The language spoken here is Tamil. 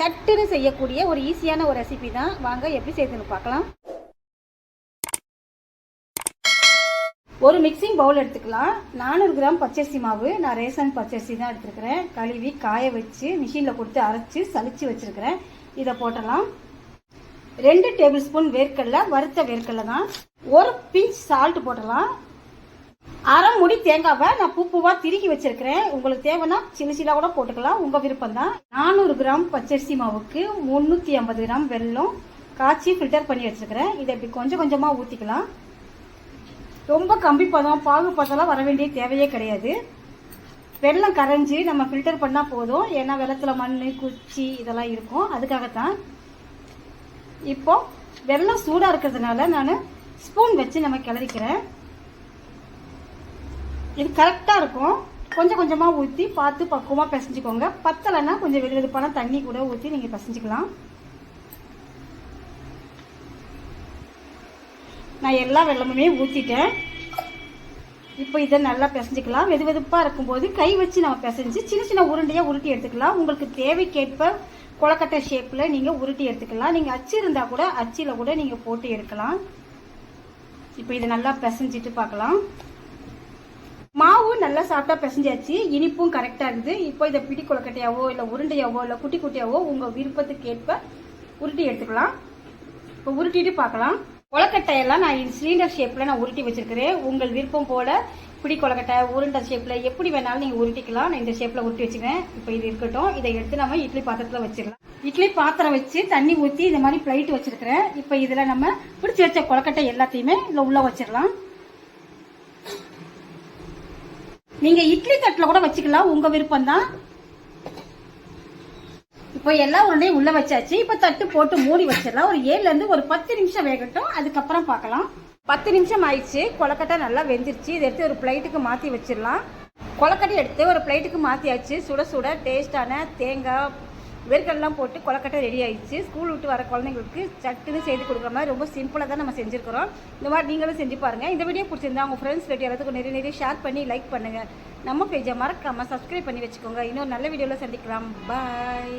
சட்டுன்னு செய்யக்கூடிய ஒரு ஈஸியான ஒரு ரெசிபி தான். வாங்க எப்படி செய்யுதுன்னு பார்க்கலாம். ஒரு மிக்சிங் பவுல் எடுத்துக்கலாம். நானூறு கிராம் பச்சரிசி மாவு. நான் ரேஷன் பச்சரிசி தான் எடுத்துருக்கிறேன். கழுவி காய வச்சு மிஷினில் கொடுத்து அரைச்சி சளிச்சு வச்சுருக்கிறேன். இதை போட்டலாம். ரெண்டு டேபிள் ஸ்பூன் வேர்க்கடலை வறுத்த வேர்க்கடலை தான். ஒரு பிஞ்ச் சால்ட் போட்டலாம் அரை முடி தேங்காவை நான் பூ பூவா திருக்கி வச்சிருக்கிறேன். உங்களுக்கு தேவைன்னா சின்ன சின்ன கூட போட்டுக்கலாம். உங்க விருப்பம் தான் நானூறு கிராம் பச்சரிசி மாவுக்கு முந்நூற்றி ஐம்பது கிராம் வெல்லம் காய்ச்சி ஃபில்டர் பண்ணி வச்சிருக்கிறேன். இதை இப்படி கொஞ்சம் கொஞ்சமா ஊற்றிக்கலாம் ரொம்ப கம்பி பதம் பாகு பதம்லாம் வர வேண்டிய தேவையே கிடையாது. வெள்ளம் கரைஞ்சி நம்ம ஃபில்டர் பண்ணால் போதும். ஏன்னா வெள்ளத்துல மண் குச்சி இதெல்லாம் இருக்கும். அதுக்காகத்தான். இப்போ வெள்ளம் சூடாக இருக்கிறதுனால நான் ஸ்பூன் வச்சு நம்ம கிளறிக்கிறேன். இது கரெக்டாக இருக்கும். கொஞ்சம் கொஞ்சமாக ஊற்றி பார்த்து பக்குவமாக பிசைஞ்சிக்கோங்க. பத்தலைன்னா கொஞ்சம் வெது வெதுப்பான தண்ணி கூட ஊற்றி நீங்கள் பிசைஞ்சிக்கலாம். நான் எல்லா வெள்ளமுமே ஊற்றிட்டேன் இப்போ இதை நல்லா பிசைஞ்சிக்கலாம். வெது வெதுப்பாக இருக்கும்போது கை வச்சு நம்ம பிசைஞ்சு சின்ன சின்ன உருண்டையாக உருட்டி எடுத்துக்கலாம். உங்களுக்கு தேவைக்கேற்ப கொலக்கட்டை ஷேப்பில் நீங்கள் உருட்டி எடுத்துக்கலாம். நீங்கள் அச்சு இருந்தால் கூட அச்சில் கூட நீங்கள் போட்டு எடுக்கலாம். இப்போ இதை நல்லா பிசைஞ்சிட்டு பார்க்கலாம். மாவு நல்லா சாப்பிட்டா பிசைஞ்சாச்சு இனிப்பும் கரெக்டாக இருக்குது. இப்போ இதை பிடி கொலக்கட்டையாவோ இல்லை உருண்டையாவோ இல்லை குட்டி குட்டியாவோ உங்கள் விருப்பத்துக்கு ஏற்ப உருட்டி எடுத்துக்கலாம். இப்போ உருட்டிட்டு பார்க்கலாம். கொலக்கட்டையெல்லாம் நான் சிலிண்டர் ஷேப்பில் நான் உருட்டி வச்சிருக்கிறேன். உங்கள் விருப்பம் போல பிடி கொலக்கட்டை உருண்டை ஷேப்பில் எப்படி வேணாலும் நீங்கள் உருட்டிக்கலாம். நான் இந்த ஷேப்பில் உருட்டி வச்சுக்கிறேன். இப்போ இது இருக்கட்டும். இதை எடுத்து நம்ம இட்லி பாத்திரத்தில் வச்சிடலாம். இட்லி பாத்திரம் வச்சு தண்ணி ஊற்றி இந்த மாதிரி பிளைட் வச்சிருக்கிறேன். இப்போ இதில் நம்ம பிடிச்சி வச்ச கொலக்கட்டை எல்லாத்தையுமே இதில் உள்ளே வச்சிடலாம். நீங்க இட்லி தட்டுல கூட வச்சுக்கலாம். உங்க விருப்பம் தான் இப்போ எல்லா உருண்டையும் உள்ள வச்சாச்சு. இப்போ தட்டு போட்டு மூடி வச்சிடலாம். ஒரு ஏழுல இருந்து ஒரு பத்து நிமிஷம் வேகட்டும். அதுக்கப்புறம் பார்க்கலாம். பத்து நிமிஷம் ஆயிடுச்சு. கொலக்கட்டை நல்லா வெந்துருச்சு. இதை எடுத்து ஒரு பிளேட்டுக்கு மாற்றி வச்சிடலாம். கொலக்கட்டை எடுத்து ஒரு பிளேட்டுக்கு மாற்றியாச்சு சுட சுட டேஸ்டான தேங்காய் வேர்க்கடலாம் போட்டு கொலக்கட்டை ரெடி ஆயிடுச்சு. ஸ்கூல் விட்டு வர குழந்தைங்களுக்கு சட்டுன்னு செய்து கொடுக்குற மாதிரி ரொம்ப சிம்பிளாக தான் நம்ம செஞ்சுருக்கிறோம். இந்த மாதிரி நீங்களும் செஞ்சு பாருங்கள் இந்த வீடியோ பிடிச்சிருந்தா உங்கள் ஃப்ரெண்ட்ஸ் ரெடி எல்லாத்துக்கும் நிறைய நிறைய ஷேர் பண்ணி லைக் பண்ணுங்கள் நம்ம பேஜை மறக்காமல் சப்ஸ்கிரைப் பண்ணி வச்சுக்கோங்க. இன்னொரு நல்ல வீடியோவில் சந்திக்கலாம். பாய்